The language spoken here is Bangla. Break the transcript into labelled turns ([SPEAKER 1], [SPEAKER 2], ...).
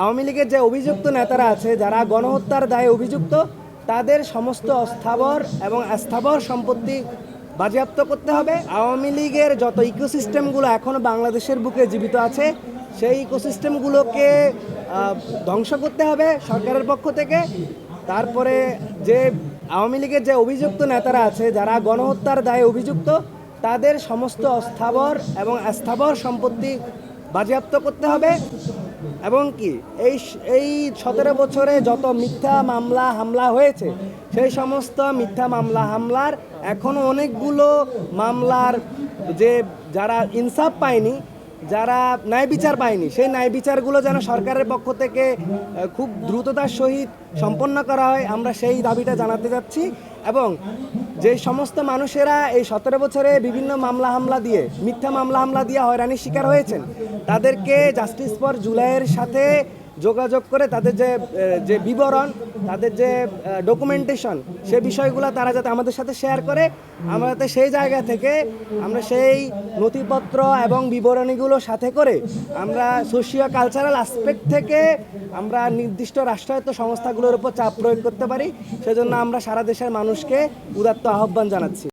[SPEAKER 1] আওয়ামী লীগের যে অভিযুক্ত নেতারা আছে, যারা গণহত্যার দায়ে অভিযুক্ত, তাদের সমস্ত অস্থাবর এবং অস্থাবর সম্পত্তি বাজেয়াপ্ত করতে হবে। আওয়ামী লীগের যত ইকোসিস্টেমগুলো এখনও বাংলাদেশের বুকে জীবিত আছে, সেই ইকোসিস্টেমগুলোকে ধ্বংস করতে হবে সরকারের পক্ষ থেকে। তারপরে যে আওয়ামী লীগের যে অভিযুক্ত নেতারা আছে, যারা গণহত্যার দায়ে অভিযুক্ত, তাদের সমস্ত অস্থাবর এবং অস্থাবর সম্পত্তি বাজেয়াপ্ত করতে হবে। এবং কি, এই এই সতেরো বছরে যত মিথ্যা মামলা, হামলা হয়েছে, সেই সমস্ত মিথ্যা মামলা, হামলার এখনও অনেকগুলো মামলার যে যারা ইনসাফ পায়নি যারা ন্যায় বিচার পায়নি, সেই ন্যায় বিচারগুলো যেন সরকারের পক্ষ থেকে খুব দ্রুততার সহিত সম্পন্ন করা হয়, আমরা সেই দাবিটা জানাতে যাচ্ছি। এবং যে সমস্ত মানুষেরা এই সতেরো বছরে বিভিন্ন মামলা হামলা দিয়ে, মিথ্যা মামলা হামলা দিয়ে হয়রানির শিকার হয়েছেন, তাদেরকে জাস্টিস ফর জুলাইয়ের সাথে যোগাযোগ করে তাদের যে যে বিবরণ, তাদের যে ডকুমেন্টেশন সে বিষয়গুলো তারা যাতে আমাদের সাথে শেয়ার করে, আমরা যাতে সেই জায়গা থেকে আমরা সেই নথিপত্র এবং বিবরণীগুলো সাথে করে আমরা সোশিও কালচারাল আসপেক্ট থেকে আমরা নির্দিষ্ট রাষ্ট্রায়ত্ত সংস্থাগুলোর উপর চাপ প্রয়োগ করতে পারি। সেজন্য আমরা সারা দেশের মানুষকে উদাত্ত আহ্বান জানাচ্ছি।